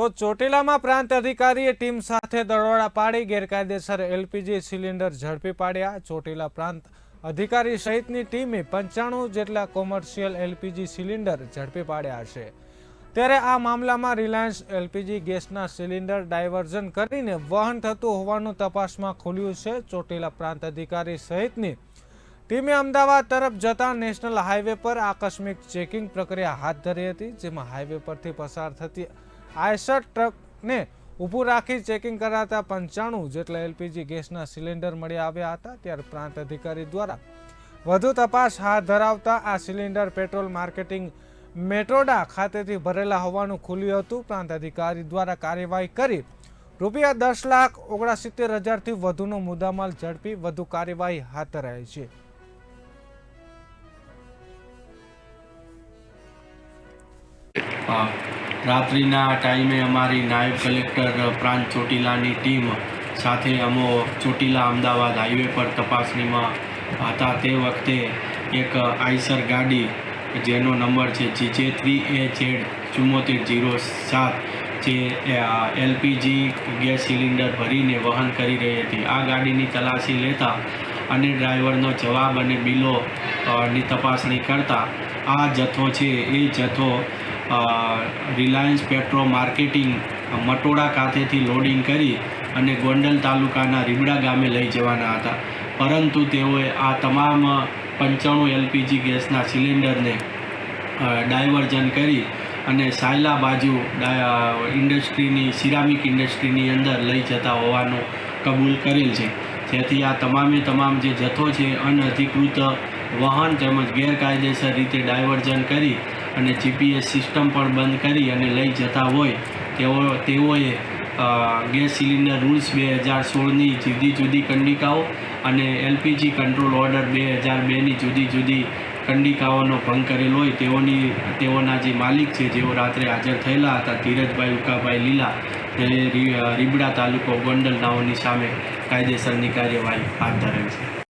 તો ચોટીલામાં પ્રાંત અધિકારીએ ટીમ સાથે દરોડા પાડી ગેરકાયદેસર એલપીજી સિલિન્ડર ઝડપી પાડ્યા. ચોટીલા પ્રાંત અધિકારી સહિતની ટીમે પંચાણું જેટલા કોમર્શિયલ એલપીજી સિલિન્ડર ઝડપી પાડ્યા છે. ત્યારે આ મામલામાં રિલાયન્સ એલપીજી ગેસના સિલિન્ડર ડાયવર્ઝન કરીને વહન થતું હોવાનું તપાસમાં ખુલ્યું છે. ચોટીલા પ્રાંત અધિકારી સહિતની ટીમે અમદાવાદ તરફ જતા નેશનલ હાઈવે પર આકસ્મિક ચેકિંગ પ્રક્રિયા હાથ ધરી હતી, જેમાં હાઈવે પરથી પસાર થતી આયસર ટ્રકને ઊભું રાખી ચેકિંગ કરાતા પંચાણું જેટલા એલપીજી ગેસના સિલિન્ડર મળી આવ્યા હતા ત્યારે પ્રાંત અધિકારી દ્વારા વધુ તપાસ હાથ ધરાવતા આ સિલિન્ડર પેટ્રોલ માર્કેટિંગ મેટ્રોડા ખાતેથી ભરેલા હોવાનું ખુલ્યું હતું. પ્રાંત અધિકારી દ્વારા કાર્યવાહી કરી રૂપિયા દસ લાખ ઓગણસિત્તેર હજારથી વધુનો મુદ્દામાલ ઝડપી વધુ કાર્યવાહી હાથ ધરાઈ છે. રાત્રિના ટાઈમે અમારી નાયબ કલેક્ટર પ્રાંત ચોટીલાની ટીમ સાથે અમો ચોટીલા અમદાવાદ હાઈવે પર તપાસણીમાં હતા. તે વખતે એક આઈસર ગાડી, જેનો નંબર છે જીજે થ્રી એ ઝેડ ચુમ્મોતેર જીરો સાત, જે એલપીજી ગેસ સિલિન્ડર ભરીને વહન કરી રહી હતી. આ ગાડીની તલાશી લેતા અને ડ્રાઈવરનો જવાબ અને બિલોની તપાસણી કરતા આ જથ્થો છે એ જથ્થો રિલાયન્સ પેટ્રો માર્કેટિંગ મટોડા ખાતેથી લોડિંગ કરી અને ગોંડલ તાલુકાના રીબડા ગામે લઈ જવાના હતા. પરંતુ તેઓએ આ તમામ પંચાણું એલપીજી ગેસના સિલિન્ડરને ડાયવર્ઝન કરી અને સાયલા બાજુ ઇન્ડસ્ટ્રીની, સિરામિક ઇન્ડસ્ટ્રીની અંદર લઈ જતા હોવાનું કબૂલ કરેલ છે. જેથી આ તમામે તમામ જે જથ્થો છે અનઅધિકૃત વાહન તેમજ ગેરકાયદેસર રીતે ડાયવર્ઝન કરી અને જીપીએસ સિસ્ટમ પણ બંધ કરી અને લઈ જતા હોય. તેઓ, તેઓએ ગેસ સિલિન્ડર રૂલ્સ બે હજાર સોળની જુદી જુદી કંડિકાઓ અને એલપીજી કંટ્રોલ ઓર્ડર બે હજાર બેની જુદી જુદી કંડિકાઓનો ભંગ કરેલો હોય. તેઓની, તેઓના જે માલિક છે, જેઓ રાત્રે હાજર થયેલા હતા, ધીરજભાઈ, ઉકાભાઈ લીલા, તે રીબડા તાલુકો ગોંડલ નાઓની સામે કાયદેસરની કાર્યવાહી હાથ ધરેલ છે.